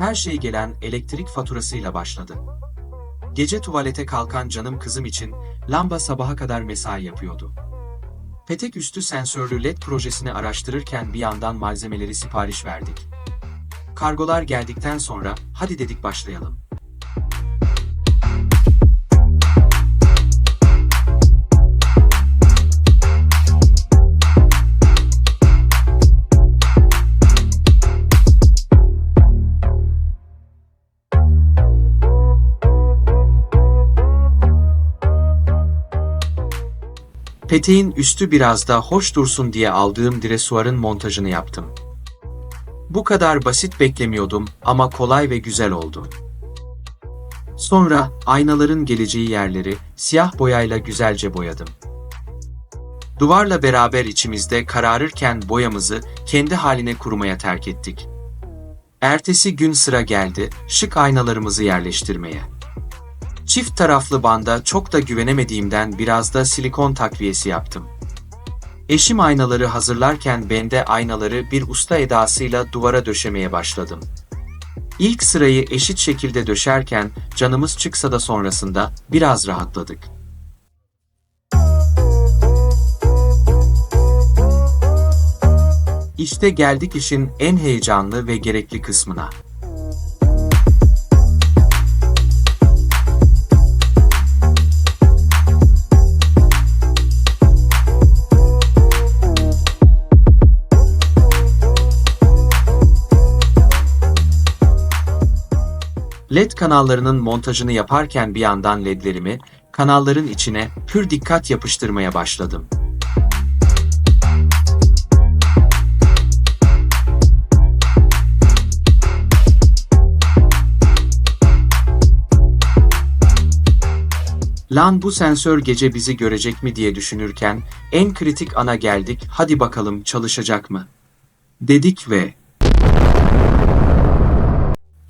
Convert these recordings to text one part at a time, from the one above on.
Her şey gelen elektrik faturasıyla başladı. Gece tuvalete kalkan canım kızım için lamba sabaha kadar mesai yapıyordu. Petek üstü sensörlü LED projesini araştırırken bir yandan malzemeleri sipariş verdik. Kargolar geldikten sonra hadi dedik başlayalım. Peteğin üstü biraz da hoş dursun diye aldığım dresuarın montajını yaptım. Bu kadar basit beklemiyordum ama kolay ve güzel oldu. Sonra aynaların geleceği yerleri siyah boyayla güzelce boyadım. Duvarla beraber içimizde kararırken boyamızı kendi haline kurumaya terk ettik. Ertesi gün sıra geldi şık aynalarımızı yerleştirmeye. Çift taraflı banda çok da güvenemediğimden biraz da silikon takviyesi yaptım. Eşim aynaları hazırlarken ben de aynaları bir usta edasıyla duvara döşemeye başladım. İlk sırayı eşit şekilde döşerken canımız çıksa da sonrasında biraz rahatladık. İşte geldik işin en heyecanlı ve gerekli kısmına. LED kanallarının montajını yaparken bir yandan ledlerimi kanalların içine pür dikkat yapıştırmaya başladım. Lan bu sensör gece bizi görecek mi diye düşünürken en kritik ana geldik. Hadi bakalım çalışacak mı? Dedik ve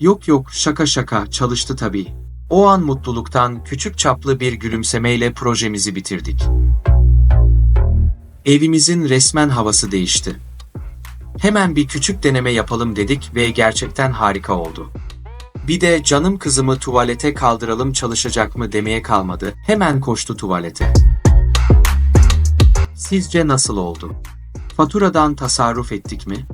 Yok yok şaka şaka çalıştı tabii. O an mutluluktan küçük çaplı bir gülümsemeyle projemizi bitirdik. Evimizin resmen havası değişti. Hemen bir küçük deneme yapalım dedik ve gerçekten harika oldu. Bir de canım kızımı tuvalete kaldıralım çalışacak mı demeye kalmadı. Hemen koştu tuvalete. Sizce nasıl oldu? Faturadan tasarruf ettik mi?